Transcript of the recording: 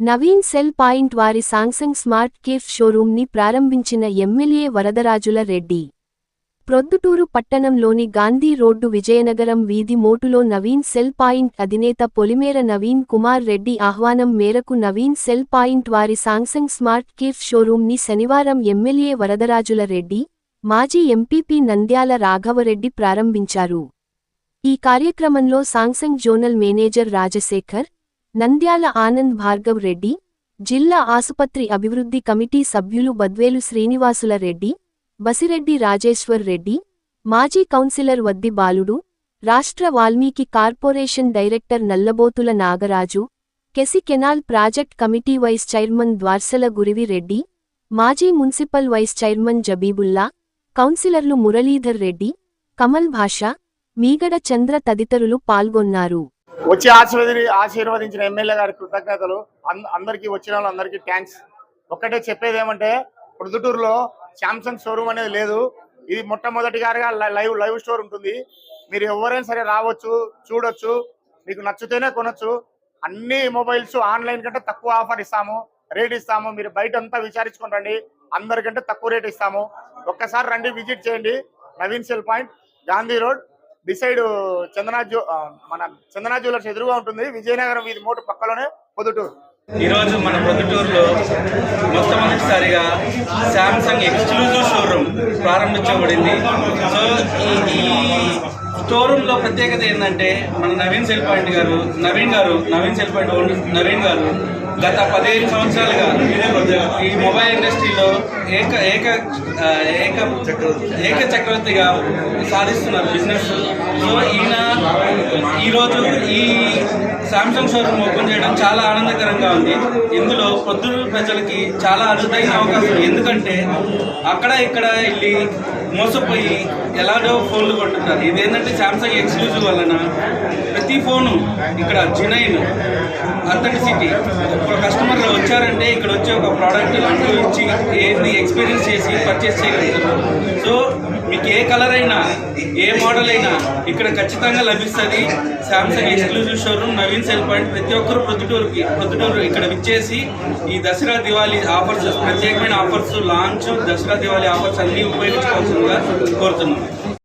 Naveen cell point వారి Samsung smart cafe షోరూంని ప్రారంభించిన ఎమ్మెల్యే వరదరాజుల రెడ్డి. ప్రొద్దుటూరు పట్టణంలోని గాంధీ రోడ్డు విజయనగరం వీధి మోటులో నవీన్ సెల్ పాయింట్ అధినేత పొలిమేర నవీన్ కుమార్ రెడ్డి ఆహ్వానం మేరకు నవీన్ సెల్ పాయింట్ వారి సాంసంగ్ స్మార్ట్ కేఫ్ షోరూంని శనివారం ఎమ్మెల్యే వరదరాజుల రెడ్డి మాజీ ఎంపీపీ నంద్యాల రాఘవరెడ్డి ప్రారంభించారు. ఈ కార్యక్రమంలో Samsung zonal manager Rajasekhar Nandyala Anand Bhargav Reddy జిల్లా ఆసుపత్రి అభివృద్ధి కమిటీ సభ్యులు బద్వేలు శ్రీనివాసుల రెడ్డి బసిరెడ్డి రాజేశ్వర్ రెడ్డి మాజీ కౌన్సిలర్ వద్ది బాలుడు రాష్ట్ర Valmiki corporation director Nallabothula Nagaraju KC canal project committee vice chairman Dwarsala Gurivi Reddy మాజీ మున్సిపల్ వైస్ చైర్మన్ జబీబుల్లా కౌన్సిలర్లు మురళీధర్ రెడ్డి కమల్ భాష మీగడ చంద్ర తదితరులు పాల్గొన్నారు. వచ్చి ఆశీర్వది ఆశీర్వదించిన ఎమ్మెల్యే గారి కృతజ్ఞతలు. అందరికీ వచ్చిన వాళ్ళందరికీ థ్యాంక్స్ ఒక్కటే చెప్పేది ఏమంటే ప్రొద్దుటూరులో శాంసంగ్ షోరూమ్ అనేది లేదు. ఇది మొట్టమొదటిగారిగా లైవ్ లైవ్ స్టోర్ ఉంటుంది. మీరు ఎవరైనా సరే రావచ్చు చూడొచ్చు మీకు నచ్చితేనే కొనొచ్చు. అన్ని మొబైల్స్ ఆన్లైన్ కంటే తక్కువ ఆఫర్ ఇస్తాము. రేట్ ఇస్తాము. మీరు బయట అంతా విచారించుకొని రండి. అందరికంటే తక్కువ రేట్ ఇస్తాము. ఒక్కసారి రండి విజిట్ చేయండి. Naveen cell point Gandhi road. Decide Chandana జ్యూ మన చందనా జ్యువెలర్స్ ఎదురుగా ఉంటుంది. విజయనగరం వీధి మోటు పక్కలోనే పొద్దుటూరు ఈరోజు మన పొద్దుటూరులో మొట్టమొదటిసారిగా శాంసంగ్ ఎక్స్క్లూజివ్ షోరూమ్ ప్రారంభించబడింది సో ఈ ఈ షోరూంలో ప్రత్యేకత ఏంటంటే మన నవీన్ సెల్ పాయింట్ గారు నవీన్ గారు నవీన్ సెల్ పాయింట్ నవీన్ గారు గత పదిహేను సంవత్సరాలుగా ఈ మొబైల్ ఇండస్ట్రీలో ఏక ఏక ఏక ఏక చక్రవర్తిగా సాధిస్తున్నారు బిజినెస్. సో ఈయన ఈరోజు ఈ సామ్సంగ్ షోరూమ్ ఓపెన్ చేయడం చాలా ఆనందకరంగా ఉంది. ఇందులో పొద్దున ప్రజలకి చాలా అరుదైన అవకాశం. ఎందుకంటే అక్కడ ఇక్కడ వెళ్ళి మోసపోయి ఎలాగో ఫోన్లు కొంటున్నారు ఇదేంటంటే శాంసంగ్ ఎక్స్క్లూజివ్ వలన ప్రతి ఫోను ఇక్కడ జినైన్ అథెంటిసిటీ ఒక కస్టమర్లు వచ్చారంటే ఇక్కడ వచ్చి ఒక ప్రోడక్ట్ ఇచ్చి ఏది ఎక్స్పీరియన్స్ చేసి పర్చేస్ చేయగలుగుతారు. సో మీకు ఏ కలర్ అయినా ఏ మోడల్ అయినా ఇక్కడ ఖచ్చితంగా లభిస్తుంది Samsung exclusive showroom Naveen cell point. ప్రతి ఒక్కరు ప్రొద్దుటూరుకి ప్రొద్దుటూరు ఇక్కడ విచ్చేసి ఈ దసరా దివాళీ ఆఫర్స్ ప్రత్యేకమైన offers launch Dasara Diwali offers అన్నీ ఉపయోగించుకోవాల్సింది করছেন